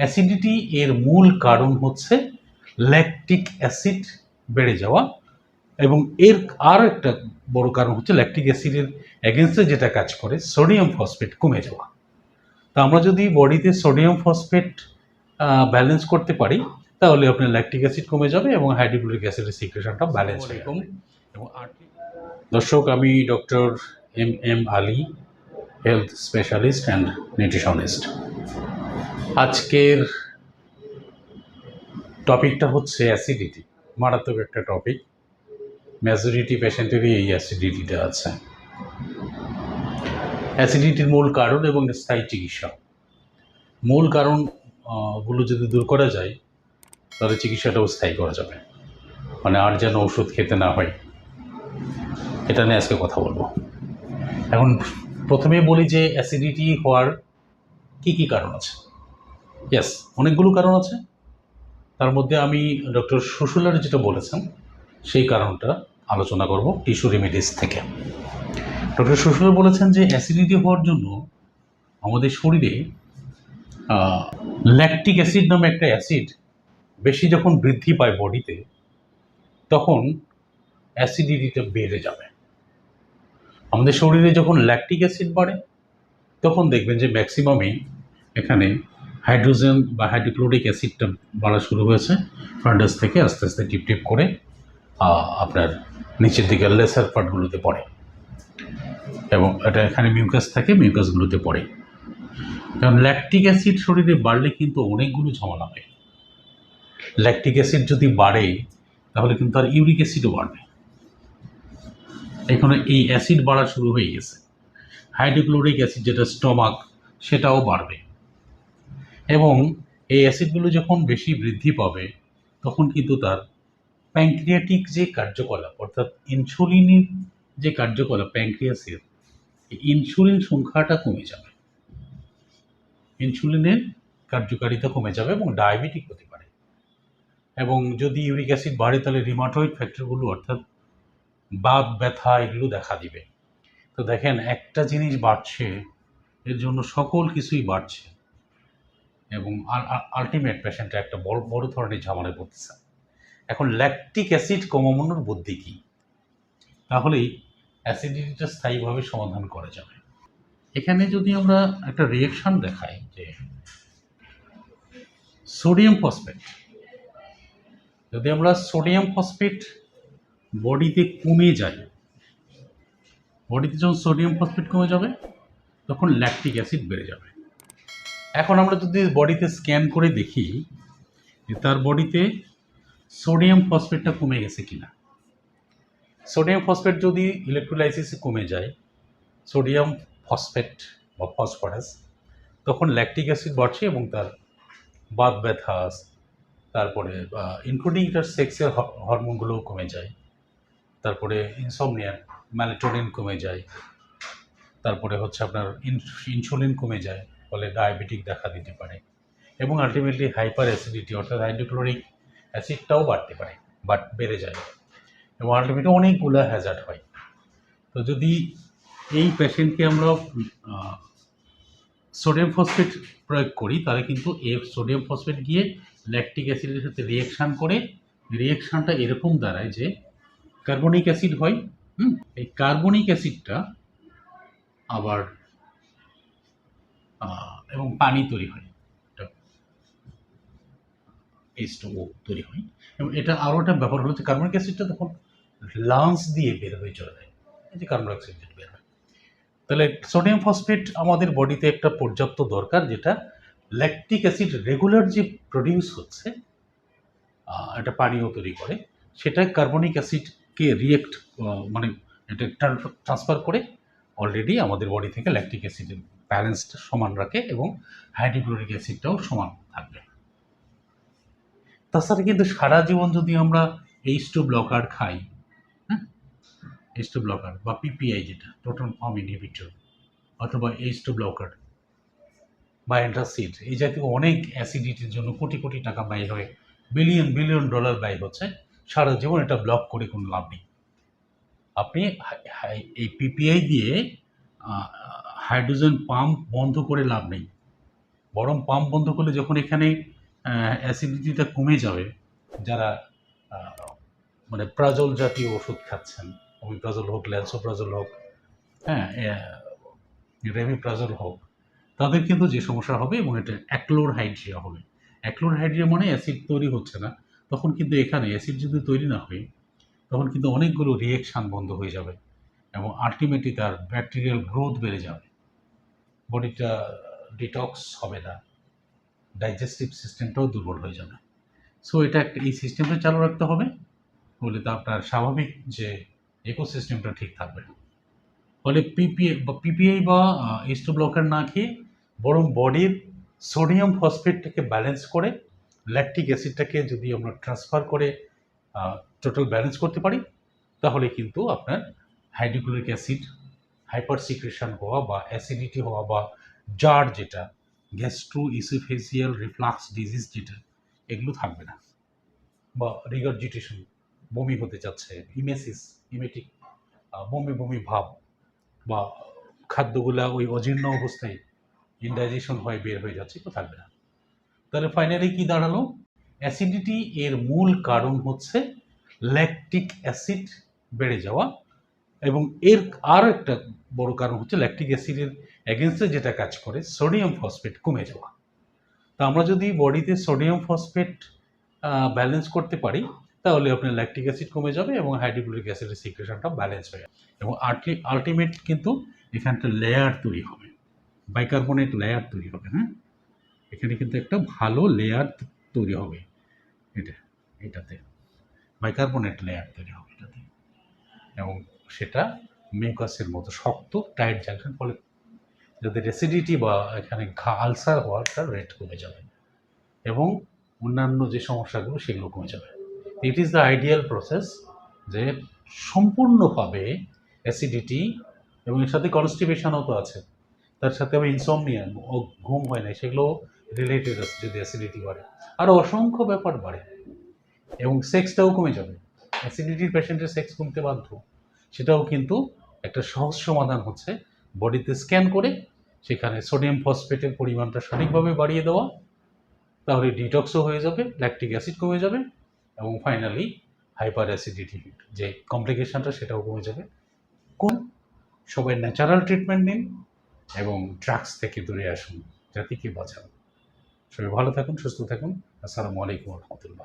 Acidity এর মূল কারণ হচ্ছে ল্যাকটিক অ্যাসিড বেড়ে যাওয়া এবং এর আরও একটা বড় কারণ হচ্ছে ল্যাকটিক অ্যাসিডের এগেনস্টে যেটা কাজ করে সোডিয়াম ফসফেট কমে যাওয়া। তা আমরা যদি বডিতে সোডিয়াম ফসফেট ব্যালেন্স করতে পারি তাহলে আপনার ল্যাকটিক অ্যাসিড কমে যাবে এবং হাইড্রোক্লোরিক অ্যাসিডের সিক্রেশনটা ব্যালেন্স হয়ে কমে এবং আর- দর্শক আমি doctor M M Ali health specialist and nutritionist আজকের টপিকটা হচ্ছে অ্যাসিডিটি মারাত্মক একটা টপিক। মেজরিটি পেশেন্টেরই এই অ্যাসিডিটিটা আছে। অ্যাসিডিটির মূল কারণ এবং স্থায়ী চিকিৎসা। মূল কারণগুলো যদি দূর করা যায়, তাহলে চিকিৎসাটাও স্থায়ী করা যাবে। মানে আর যেন ওষুধ খেতে না হয়। এটা নিয়ে আজকে কথা বলব। এখন প্রথমে বলি যে অ্যাসিডিটি হওয়ার কী কী কারণ আছে? ইয়েস অনেকগুলো কারণ আছে। তার মধ্যে আমি ডক্টর সুশুলার যেটা বলেছেন, সেই কারণটা আলোচনা করব টিস্যু রেমিডিস থেকে। ডক্টর সুশুলার বলেছেন যে অ্যাসিডিটি হওয়ার জন্য আমাদের শরীরে ল্যাকটিক অ্যাসিড নামে একটা অ্যাসিড বেশি যখন বৃদ্ধি পায় বডিতে, তখন অ্যাসিডিটিটা বেড়ে যাবে। আমাদের শরীরে যখন ল্যাকটিক অ্যাসিড বাড়ে, তখন দেখবেন যে ম্যাক্সিমামই এখানে হাইড্রোজেন বা হাইড্রোক্লোরিক অ্যাসিডটা বাড়া শুরু হয়েছে ফান্ডাস থেকে আস্তে আস্তে টিপ টিপ করে আপনার নিচের দিকে লেসার পার্টগুলোতে পড়ে। এবং এটা এখানে মিউকাস থাকে, মিউকাসগুলোতে পড়ে। কারণ ল্যাকটিক অ্যাসিড শরীরে বাড়লে কিন্তু অনেকগুলো ঝামেলা হয়। ল্যাকটিক অ্যাসিড যদি বাড়ে, তাহলে কিন্তু আর ইউরিক অ্যাসিডও বাড়বে। এখানে এই অ্যাসিড বাড়া শুরু হয়ে গেছে। হাইড্রোক্লোরিক অ্যাসিড যেটা স্টমাক, সেটাও বাড়বে। এবং এই অ্যাসিডগুলো যখন বেশি বৃদ্ধি পাবে, তখন কিন্তু তার প্যাঙ্ক্রিয়াটিক যে কার্যকলাপ, অর্থাৎ ইনসুলিনের যে কার্যকলাপ, প্যাঙ্ক্রিয়াসের ইনসুলিন সংখ্যাটা কমে যাবে। ইনসুলিনের কার্যকারিতা কমে যাবে এবং ডায়াবেটিক হতে পারে। এবং যদি ইউরিক অ্যাসিড বাড়ে, তাহলে রিমাটয়েড ফ্যাক্টরগুলো অর্থাৎ বাত, ব্যথা, এগুলো দেখা দিবে। তো দেখেন, একটা জিনিস বাড়ছে, এর জন্য সকল কিছুই বাড়ছে। এবং আলটিমেট পেশেন্টটা একটা বড় বড় ধরনের ঝামেলায় পড়তেছে। এখন ল্যাকটিক অ্যাসিড কমানোর বুদ্ধি কী? তাহলেই অ্যাসিডিটিটা স্থায়ীভাবে সমাধান করা যাবে। এখানে যদি আমরা একটা রিয়েকশন দেখাই যে সোডিয়াম ফসফেট যদি আমরা সোডিয়াম ফসফেট বডিতে কমে যাই বডিতে যখন সোডিয়াম ফসফেট কমে যাবে, তখন ল্যাকটিক অ্যাসিড বেড়ে যাবে। এখন আমরা যদি বডিতে স্ক্যান করে দেখি তার বডিতে সোডিয়াম ফসফেটটা কমে গেছে কিনা। সোডিয়াম ফসফেট যদি ইলেকট্রোলাইসিসে কমে যায়, সোডিয়াম ফসফেট বা ফসফরাস, তখন ল্যাকটিক অ্যাসিড বাড়ছে এবং তার বাত ব্যথা, তারপরে ইনক্লুডিং তার সেক্সের হরমোনগুলোও কমে যায়। তারপরে ইনসমনিয়া ম্যালেটোনিন কমে যায়। তারপরে হচ্ছে আপনার ইনসুলিন কমে যায়। ফলে ডায়াবেটিক দেখা দিতে পারে এবং আলটিমেটলি হাইপার অ্যাসিডিটি অর্থাৎ হাইড্রোক্লোরিক অ্যাসিডটাও বাড়তে পারে বাট বেড়ে যায়। এবং আলটিমেটলি অনেকগুলো হ্যাজার্ড হয়। তো যদি এই পেশেন্টকে আমরা সোডিয়াম ফসফেট প্রয়োগ করি, তাহলে কিন্তু এ সোডিয়াম ফসফেট গিয়ে ল্যাকটিক অ্যাসিডের সাথে রিয়েকশান করে। রিয়েকশানটা এরকম দাঁড়ায় যে কার্বনিক অ্যাসিড হয়, হুম? এই কার্বনিক অ্যাসিডটা আবার এবং পানি তৈরি হয়। এইচটো তৈরি হয়। এবং এটা আরও একটা ব্যাপার হলো যে কার্বনিক অ্যাসিডটা তখন লাংস দিয়ে বের হয়ে চলে যায়। এই যে কার্বন ডাইঅক্সাইড বের হয়। তাহলে সোডিয়াম ফসফেট আমাদের বডিতে একটা পর্যাপ্ত দরকার যেটা ল্যাকটিক অ্যাসিড রেগুলার যে প্রডিউস হচ্ছে এটা পানীয় তৈরি করে, সেটা কার্বনিক অ্যাসিডকে রিয়েক্ট মানে এটা ট্রান্সফার করে অলরেডি আমাদের বডি থেকে ল্যাকটিক অ্যাসিডের ব্যালেন্সটা সমান রাখে এবং হাইড্রোক্লোরিক অ্যাসিডটাও সমান থাকবে তাছাড়া কিন্তু সারা জীবন যদি আমরা এইচ টু ব্লকার খাই হ্যাঁ? এইচ টু ব্লকার বা পিপিআই যেটা প্রোটন ফর্ম ইনহিবিটর অথবা এইচ টু ব্লকার বা অ্যান্টাসিড এই জাতীয় অনেক অ্যাসিডিটির জন্য কোটি কোটি টাকা ব্যয় হয় বিলিয়ন বিলিয়ন ডলার ব্যয় হচ্ছে, সারা জীবন এটা ব্লক করে কোনো লাভ নেই। আপনি এই পিপিআই দিয়ে হাইড্রোজেন পাম্প বন্ধ করে লাভ নেই। বরং পাম্প বন্ধ করলে যখন এখানে অ্যাসিডিটিটা কমে যাবে, যারা মানে প্রাজল জাতীয় ওষুধ খাচ্ছেন, অমিপ্রাজল হোক, ল্যান্সোপ্রাজল হোক হ্যাঁ রেমিপ্রাজল হোক, তাদের কিন্তু যে সমস্যা হবে এবং এটা অ্যাক্লোর হাইড্রিয়া হবে। অ্যাক্লোর হাইড্রিয়া মানে অ্যাসিড তৈরি হচ্ছে না, তখন কিন্তু এখানে অ্যাসিড যদি তৈরি না হয়, তখন কিন্তু অনেকগুলো রিয়েকশান বন্ধ হয়ে যাবে এবং আলটিমেটলি তার ব্যাকটেরিয়াল গ্রোথ বেড়ে যাবে। বডিটা ডিটক্স হবে না ডাইজেস্টিভ সিস্টেমটাও দুর্বল হয়ে যাবে। সো এটা একটা, এই সিস্টেমটা চালু রাখতে হবে বলে তো আপনার স্বাভাবিক যে ইকোসিস্টেমটা ঠিক থাকবে। ফলে পিপিএ বা পিপিআই বা ইস্টো ব্লকার না খেয়ে বরং বডির সোডিয়াম ফসফেটটাকে ব্যালেন্স করে ল্যাকটিক অ্যাসিডটাকে যদি আমরা ট্রান্সফার করে টোটাল ব্যালেন্স করতে পারি, তাহলে কিন্তু আপনার হাইড্রোক্লোরিক অ্যাসিড হাইপার সিক্রেশন হওয়া বা অ্যাসিডিটি হওয়া বা জার যেটা গ্যাস্ট্রো ইসোফেসিয়াল রিফ্লাক্স ডিজিজ যেটা, এগুলো থাকবে না। বা রিগার্জিটেশন বমি হতে যাচ্ছে ইমেসিস ইমেটিক বমি বমি ভাব বা খাদ্যগুলা ওই অজীর্ণ অবস্থায় ইনডাইজেশন হয়ে, বের হয়ে যাচ্ছে তো থাকবে না। তাহলে ফাইনালি কি দাঁড়াল? অ্যাসিডিটি এর মূল কারণ হচ্ছে ল্যাকটিক অ্যাসিড বেড়ে যাওয়া এবং এর আর একটা বড় কারণ হচ্ছে ল্যাকটিক অ্যাসিডের এগেনস্টে যেটা কাজ করে সোডিয়াম ফসফেট কমে যাওয়া। তা আমরা যদি বডিতে সোডিয়াম ফসফেট ব্যালেন্স করতে পারি, তাহলে আপনার ল্যাকটিক অ্যাসিড কমে যাবে এবং হাইড্রোক্লোরিক অ্যাসিডের সিক্রেশনটা ব্যালেন্স হয়ে যাবে। এবং আলটিমেট কিন্তু এখানটা লেয়ার তৈরি হবে বাইকার্বনেট লেয়ার তৈরি হবে হ্যাঁ? এখানে কিন্তু একটা ভালো লেয়ার তৈরি হবে এটা, এটাতে। বাইকার্বনেট লেয়ার তৈরি হবে এটাতে। এবং সেটা মিউকাসের মতো শক্ত টাইট জাংশন ফলে যাদের অ্যাসিডিটি বা এখানে ঘা আলসার হওয়ার তার রেট কমে যাবে এবং অন্যান্য যে সমস্যাগুলো সেগুলো কমে যাবে। It is the ideal process যে সম্পূর্ণভাবে অ্যাসিডিটি এবং এর সাথে কনস্টিপেশনও তো আছে। তার সাথে আবার ইনসমনিয়া ঘুম হয় না, সেগুলো রিলেটেড আছে যদি অ্যাসিডিটি বাড়ে। আরও অসংখ্য ব্যাপার বাড়ে এবং সেক্সটাও কমে যাবে। অ্যাসিডিটির পেশেন্টের সেক্স কমতে বাধ্য। সেটাও কিন্তু একটা সহজ সমাধান হচ্ছে। বডিতে স্ক্যান করে সেখানে সোডিয়াম ফসফেটের পরিমাণটা সঠিকভাবে বাড়িয়ে দেওয়া, তাহলে ডিটক্সও হয়ে যাবে ল্যাকটিক অ্যাসিড কমে যাবে এবং ফাইনালি হাইপার অ্যাসিডিটি যে কমপ্লিকেশানটা সেটাও কমে যাবে। কোন? সবাই ন্যাচারাল ট্রিটমেন্ট নিন এবং ড্রাগস থেকে দূরে আসুন, জাতিকে বাঁচান। সবাই ভালো থাকুন, সুস্থ থাকুন। আসসালামু আলাইকুম রহমতুল্লাহ।